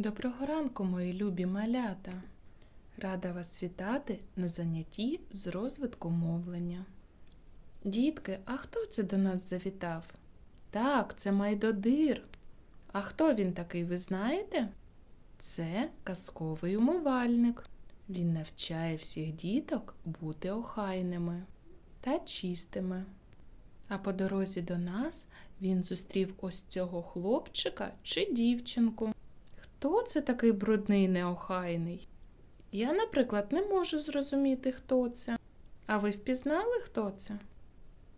Доброго ранку, мої любі малята! Рада вас вітати на занятті з розвитку мовлення. Дітки, а хто це до нас завітав? Так, це Майдодир. А хто він такий, ви знаєте? Це казковий умивальник. Він навчає всіх діток бути охайними та чистими. А по дорозі до нас він зустрів ось цього хлопчика чи дівчинку. Хто це такий брудний неохайний? Я, наприклад, не можу зрозуміти, хто це. А ви впізнали, хто це?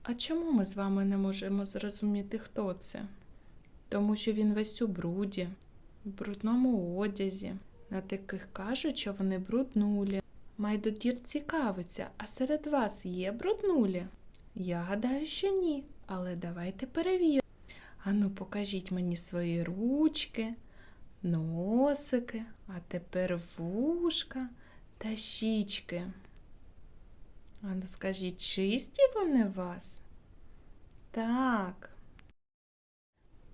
А чому ми з вами не можемо зрозуміти, хто це? Тому що він весь у бруді, в брудному одязі. На таких кажуть, що вони бруднулі. Майдодір цікавиться, а серед вас є бруднулі? Я гадаю, що ні, але давайте перевіримо. Ану, покажіть мені свої ручки носики, а тепер вушка та щічки. Ану, скажіть, чисті вони вас? Так.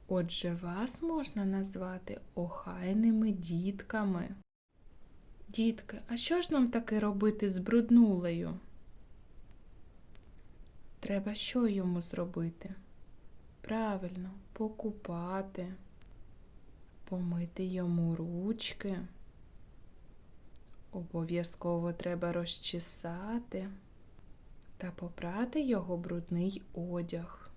Отже, вас можна назвати охайними дітками. Дітки, а що ж нам таки робити з бруднулею? Треба що йому зробити? Правильно, покупати помити йому ручки. Обов'язково треба розчесати та попрати його брудний одяг.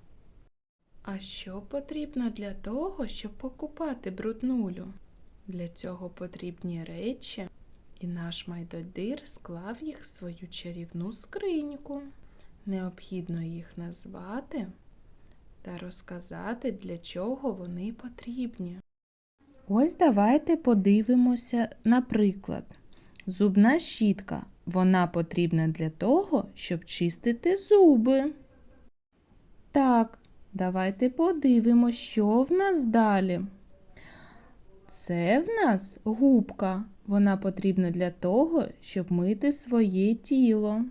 А що потрібно для того, щоб покупати бруднулю? Для цього потрібні речі, і наш майдодир склав їх в свою чарівну скриньку. Необхідно їх назвати та розказати, для чого вони потрібні. Ось давайте подивимося, наприклад, зубна щітка. Вона потрібна для того, щоб чистити зуби. Так, давайте подивимося, що в нас далі. Це в нас губка. Вона потрібна для того, щоб мити своє тіло.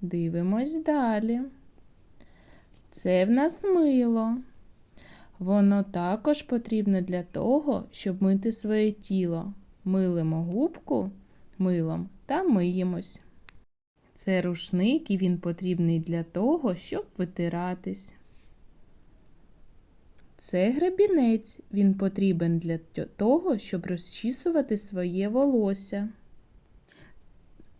Дивимось далі. Це в нас мило. Воно також потрібно для того, щоб мити своє тіло. Милимо губку милом та миємось. Це рушник і він потрібний для того, щоб витиратись. Це гребінець. Він потрібен для того, щоб розчісувати своє волосся.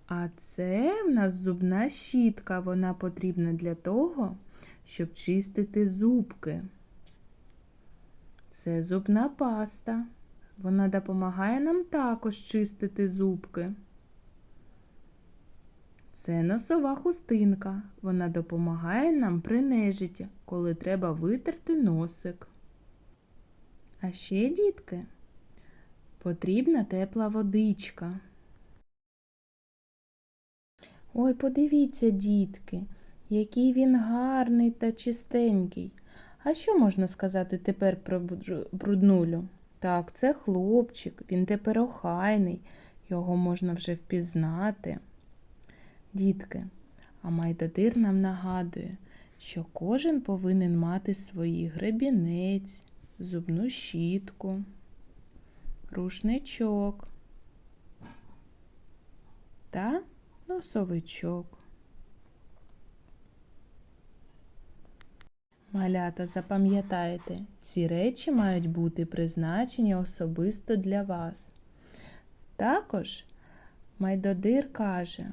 А це в нас зубна щітка. Вона потрібна для того, щоб чистити зубки. Це зубна паста. Вона допомагає нам також чистити зубки. Це носова хустинка. Вона допомагає нам при нежиті, коли треба витерти носик. А ще, дітки, потрібна тепла водичка. Ой, подивіться, дітки, який він гарний та чистенький. А що можна сказати тепер про бруднулю? Так, це хлопчик, він тепер охайний, його можна вже впізнати. Дітки, а майдодир нам нагадує, що кожен повинен мати свій гребінець, зубну щітку, рушничок та носовичок. Малята, запам'ятайте, ці речі мають бути призначені особисто для вас. Також Майдодир каже,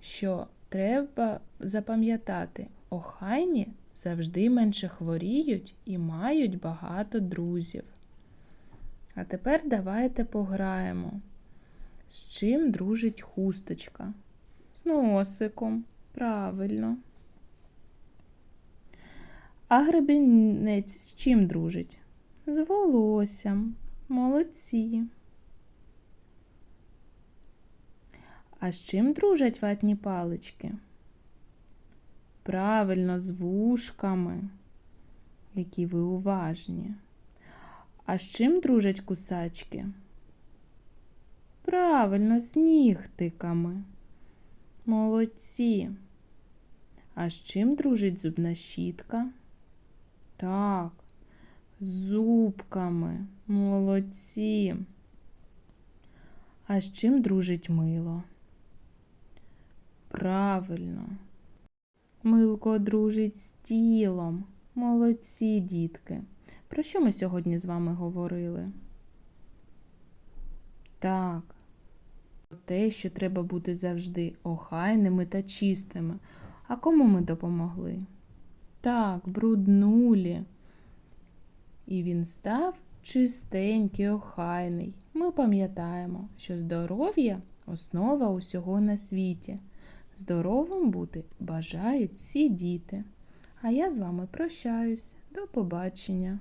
що треба запам'ятати, охайні завжди менше хворіють і мають багато друзів. А тепер давайте пограємо. З чим дружить хусточка? З носиком. Правильно. А гребінець з чим дружить? З волоссям. Молодці. А з чим дружать ватні палички? Правильно, з вушками, які ви уважні. А з чим дружать кусачки? Правильно, з нігтиками. Молодці. А з чим дружить зубна щітка? Так, Зубками. Молодці. А з чим дружить мило? Правильно. Милко дружить з тілом. Молодці, дітки. Про що ми сьогодні з вами говорили? Так. Про те, що треба бути завжди охайними та чистими. А кому ми допомогли? Так, бруднулі. І він став чистенький, охайний. Ми пам'ятаємо, що здоров'я основа усього на світі. Здоровим бути бажають всі діти. А я з вами прощаюсь. До побачення.